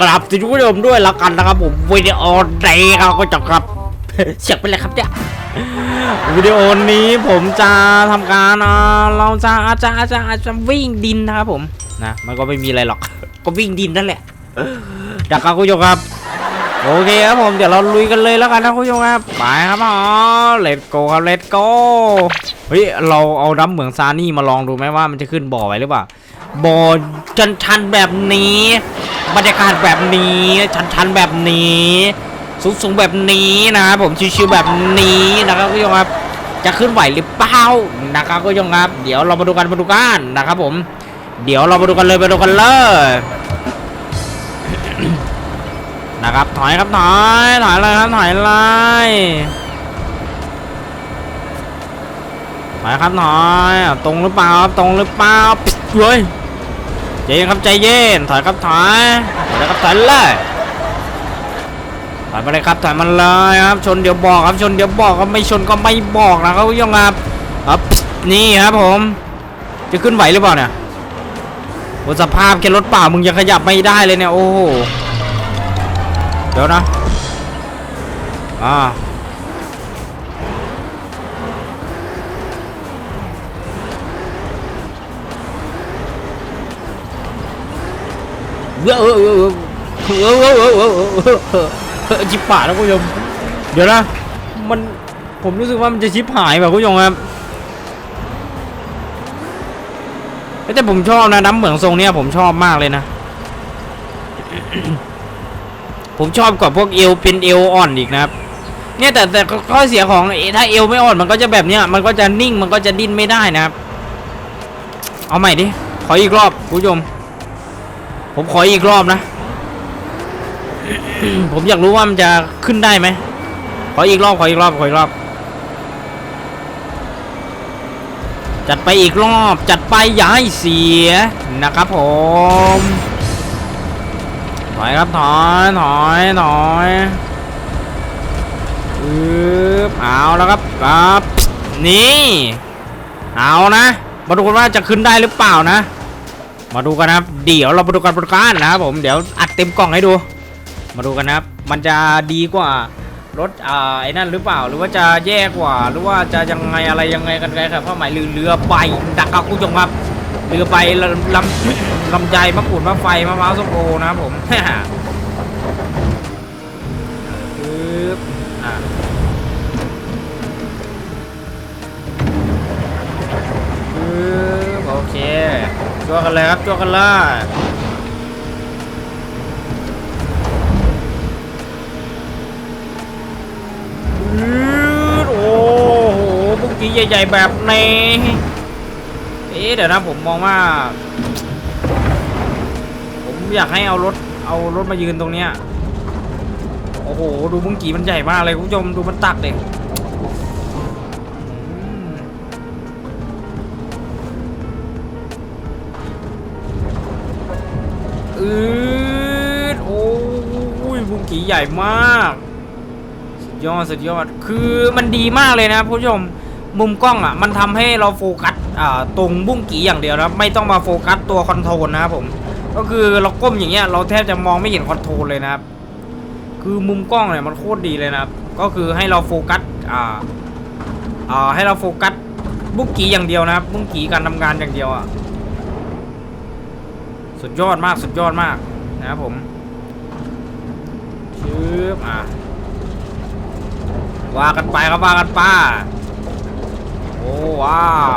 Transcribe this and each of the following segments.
กราบสิคุณผู้ชมด้วยละกันนะครับผมวิดีโอนี้ครับก็จะครับเสียงเป็นไรครับเนี่ยวิดีโอนี้ผมจะทำการอ่าเราจะอาจจะอาจจะอาจจะวิ่งดินนะครับผมนะมันก็ไม่มีอะไรหรอก ก็วิ่งดินนั่นแหละจากคุณผู้ชมครับ โอเคครับผมเดี๋ยวเราลุยกันเลยแล้วกันนะคุณผู้ชมครับไปครับอ๋อเลตโกครับเลตโกเฮ้ยเราเอาน้ำเหมืองซานี่มาลองดูไหมว่ามันจะขึ้นบ่อไว้หรือเปล่า บ่อชันชันแบบนี้ บรรยากาศแบบนี้ ชันชันแบบนี้ สูงสูงแบบนี้นะครับผมชิวๆแบบนี้นะครับคุณผู้ชมครับ จะขึ้นไหวหรือเปล่านะครับคุณผู้ชมครับ เดี๋ยวเรามาดูกันมาดูกันนะครับผม เดี๋ยวเรามาดูกันเลยมาดูกันเลยนะครับถอยครับถอยถอยเลยครับถอยเลยถอยครับถอยตรงหรือเปล่าครับตรงหรือเปล่าปิดเว้ย ใจเย็นครับใจเย็นถอยครับถอยถอยเลยครับถอยเลยถอยมาเลยครับถอยมาเลยครับชนเดี๋ยวบอกครับชนเดี๋ยวบอกครับไม่ชนก็ไม่บอกนะครับคุณผู้ชมครับครับนี่ครับผม จะขึ้นไหวหรือเปล่าเนี่ยโอ้สภาพแค่รถเปล่ามึงยังขยับไม่ได้เลยเนี่ยโอ้โหเดี๋ยวนะอ่า เว้อเว้อเว้อเว้อเว้อเว้อเว้อเอเว้อชิบหายแล้วคุณผู้ชมเดี๋ยวนะมันผมรู้สึกว่ามันจะชิบหายแบบคุณผู้ชมครับแต่ผมชอบนะน้ำเหมืองทรงเนี้ยผมชอบมากเลยนะ ผมชอบกว่าพวกเอวเป็นเอวอ่อนอีกนะครับ เนี่ยแต่แต่ข้อเสียของถ้าเอวไม่อ่อนมันก็จะแบบเนี้ยมันก็จะนิ่งมันก็จะดิ้นไม่ได้นะครับ เอาใหม่ดิขออีกรอบคุณผู้ชม ผมขออีกรอบนะ ผมอยากรู้ว่ามันจะขึ้นได้ไหม ขออีกรอบ ขออีกรอบ ขออีกรอบ จัดไปอีกรอบ จัดไปอย่าให้เสียนะครับผม ถอยครับถอยถอยถอยอึบเอาแล้วครับครับ นี่ เอานะมาดูกันว่าจะขึ้นได้หรือเปล่านะ มาดูกันนะครับ เดี๋ยวเรามาดูกันบนการนะครับผม เดี๋ยวอัดเต็มกล่องให้ดู มาดูกันนะครับ มันจะดีกว่ารถอ่าไอ้นั่นหรือเปล่า หรือว่าจะแย่กว่า หรือว่าจะยังไงอะไรยังไงกันไงครับผ้าไหมหรือเรือใบดักกับคุณผู้ชมครับ เรือใบลำลำลำไยมะกรูดมะไฟมะพร้าวส้มโอนะครับผมปึ๊บอะปึ๊บโอเค จั่วกันเลยครับจั่วกันเลยโอ้โหบุกกี้ใหญ่ๆแบบนี้เอ๊ะเดี๋ยวนะผมมองว่า ผมอยากให้เอารถเอารถมายืนตรงเนี้ยโอ้โห ดูบุ้งกี่มันใหญ่มากเลยคุณผู้ชมดูมันตักเด็ก กี่ใหญ่มาก สุดยอดสุดยอด คือมันดีมากเลยนะผู้ชม มุมกล้องอะ มันทำให้เราโฟกัสอ่าตรงบุ้งกี่อย่างเดียวนะไม่ต้องมาโฟกัสตัวคอนโทรลนะครับผม ก็คือเราก้มอย่างเงี้ยเราแทบจะมองไม่เห็นคอนโทรลเลยนะครับ คือมุมกล้องเนี่ยมันโคตรดีเลยนะครับ ก็คือให้เราโฟกัสอ่าอ่าให้เราโฟกัสบุ้งกี่อย่างเดียวนะครับบุ้งกี่การทำงานอย่างเดียวอะ สุดยอดมากสุดยอดมากนะครับผมึบอะว่ากันไปครับว่ากันป้า โอ้ว้าว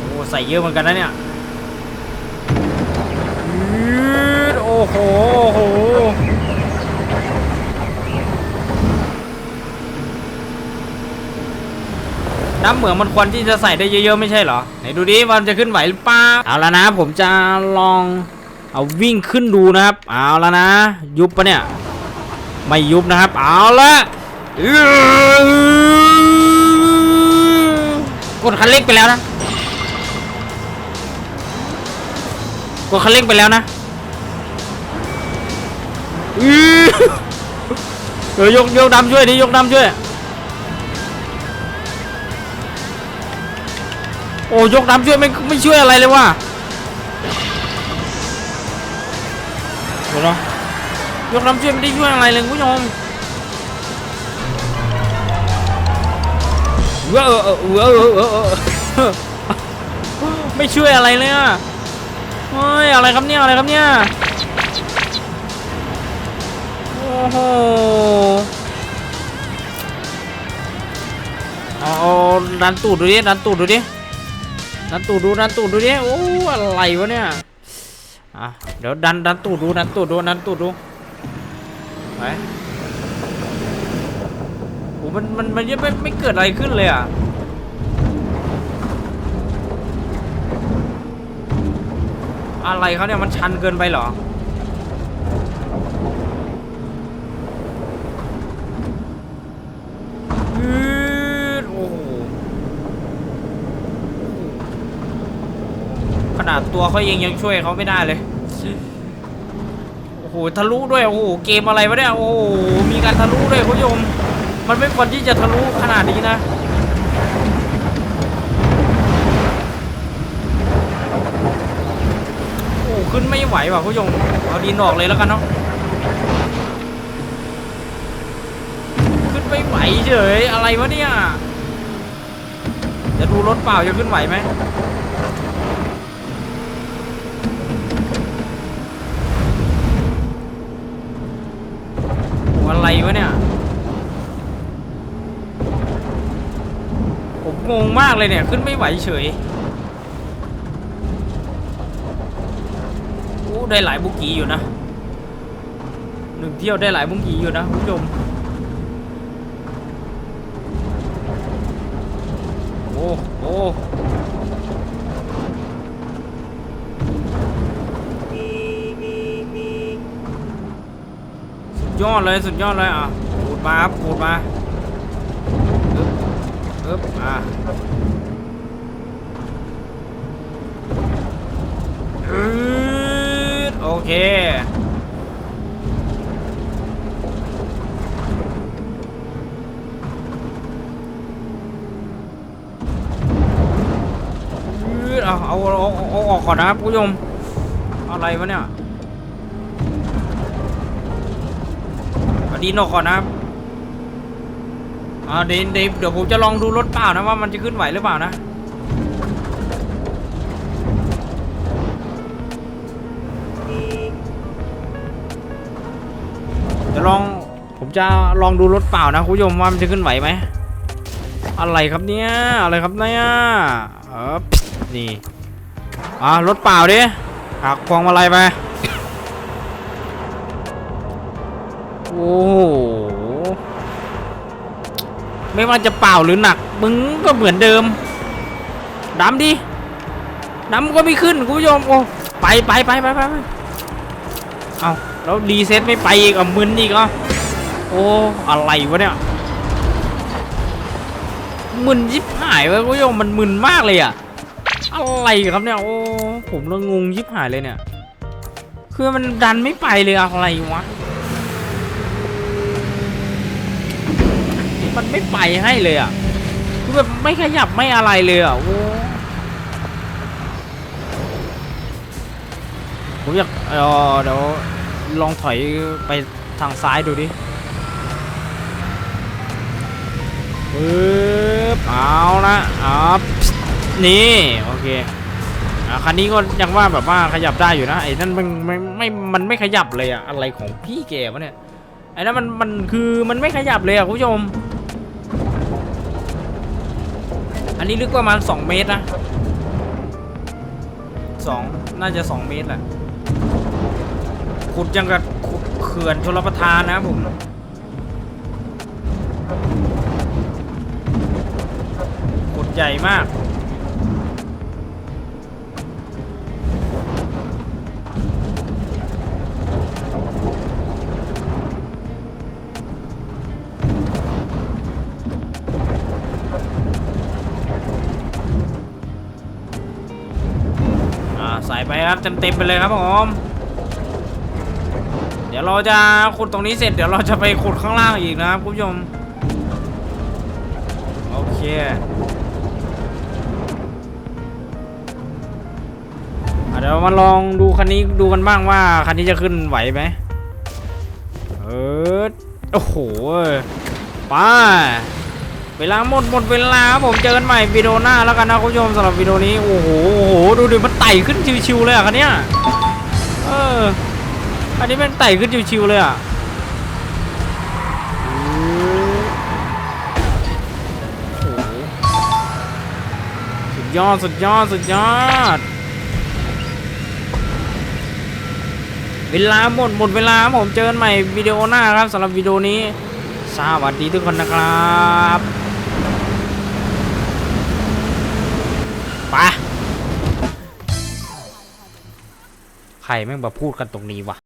โอ้ใส่เยอะเหมือนกันนะเนี่ยโอ้โหโอ้โห น้ำเหมืองมันควรที่จะใส่ได้เยอะๆไม่ใช่เหรอไหนดูดิว่ามันจะขึ้นไหวหรือเปล่าเอาแล้วนะ ผมจะลองเอาวิ่งขึ้นดูนะครับ เอาแล้วนะ ยุบปะเนี่ย ไม่ยุบนะครับ เอาละอุกดคันเร่งไปแล้วนะกดคันเร่งไปแล้วนะเออเดี๋ยวยกยกดำช่วยดิยกดำช่วย อ้ยกน้ำช่วยไม่ไม่ช่วยอะไรเลยว่ะเดี๋ยวนะยกน้ำช่วยไม่ได้ช่วยอะไรเลยคุณผู้ชมเออเออเออเออเออไม่ช่วยอะไรเลยอะเฮ้ยอะไรครับเนี่ยอะไรครับเนี่ยโอ้โหอาเอาดันตูดดูดิดันตูดดูดิ ดันตูดดูดันตูดดูดิโอ้อะไรวะเนี่ยอะเดี๋ยวดันดันตูดดูดันตูดดูดันตูดดูไปโอ้มันมันมันยังไม่ไม่เกิดอะไรขึ้นเลยอะอะไรเขาเนี่ยมันชันเกินไปเหรอดโอ้โหข นาดตัวเขาเองยังช่วยเขาไม่ได้เลย โอ้โหทะลุด้วย โอ้โหเกมอะไรวะเนี่ย โอ้โหมีการทะลุด้วยคุณผู้ชม มันไม่ควรที่จะทะลุขนาดนี้นะโอ้ขึ้นไม่ไหวว่ะคุณผู้ชมเอาดินออกเลยแล้วกันเนาะขึ้นไม่ไหวเฉยอะไรวะเนี่ยจะดูรถเปล่าจะขึ้นไหวไหม อะไรวะเนี่ย ผมงงมากเลยเนี่ย ขึ้นไม่ไหวเฉยโอ้ได้หลายบุกีอยู่นะหนึ่งเที่ยวได้หลายบุกีอยู่นะคุณผู้ชมโอ้โอ้สุด ยอดเลยสุดยอดเลยอะปูดมาครับปูดมาอึ๊บอึ๊บอะอืดโอเคอืดเอาเอาเอาออาออกก่อนนะครับคุณผู้ชมอะไรวะเนี่ยเอา ดีนออกก่อนนะครับอ่าเดี๋ยวเดี๋ยวผมจะลองดูรถเปล่านะว่ามันจะขึ้นไหวหรือเปล่านะเดี๋ยวลองผมจะลองดูรถเปล่านะคุณผู้ชมว่ามันจะขึ้นไหวไหมอะไรครับเนี่ยอะไรครับเนี่ยเออนี่อ่ารถเปล่าดิหักพวงมาลัยไป โอ้โห ไม่ว่าจะเปล่าหรือหนัก มึงก็เหมือนเดิมดำดิดำก็ไม่ขึ้นคุณผู้ชมโอ้ไปไปไปไปไปเอาแล้วรีเซ็ตไม่ไปอีกอะมึนอีกอะโอ้อะไรวะเนี่ยมึนยิบหายเว้ยคุณผู้ชมมันมึนมากเลยอะอะไรครับเนี่ยโอ้ผมละงงยิบหายเลยเนี่ย คือมันดันไม่ไปเลยอะไรวะ มันไม่ไปให้เลยอะคือแบบไม่ขยับไม่อะไรเลยอะโอ้ผมอยากเออเดี๋ยวลองถอยไปทางซ้ายดูดิปึ๊บเอาละเอานี่โอเคอะคันนี้ก็ยังว่าแบบว่าขยับได้อยู่นะไอ้นั่นมันไม่ไม่มันไม่ขยับเลยอะอะไรของพี่แกวะเนี่ยไอ้นั่นมันมันคือมันไม่ขยับเลยอะคุณผู้ชม อันนี้ลึกประมาณ 2 เมตรนะสองน่าจะ 2 เมตรแหละ ขุดยังกับขุดเขื่อนชลประทานนะผมขุดใหญ่มาก ครับเต็มๆไปเลยครับผมเดี๋ยวเราจะขุดตรงนี้เสร็จเดี๋ยวเราจะไปขุดข้างล่างอีกนะครับคุณผู้ชมโอเคเดี๋ยวมาลองดูคันนี้ดูกันบ้างว่าคันนี้จะขึ้นไหวไหมเออโอ้โหไป้า เวลาหมดหมดเวลาครับผมเจอกันใหม่วิดีโอหน้าแล้วกันนะคุณผู้ชมสำหรับวิดีโอนี้โอ้โหโอ้โหดูดิมันไต่ขึ้นชิวๆเลยอะคันเนี้ยเอออันนี้มันไต่ขึ้นชิวๆเลยอะโอ้โหสุดยอดสุดยอดสุดยอด เวลาหมดหมดเวลาครับผมเจอกันใหม่วิดีโอหน้าครับสำหรับวิดีโอนี้สวัสดีทุกคนนะครับ ใครแม่งมาพูดกันตรงนี้วะ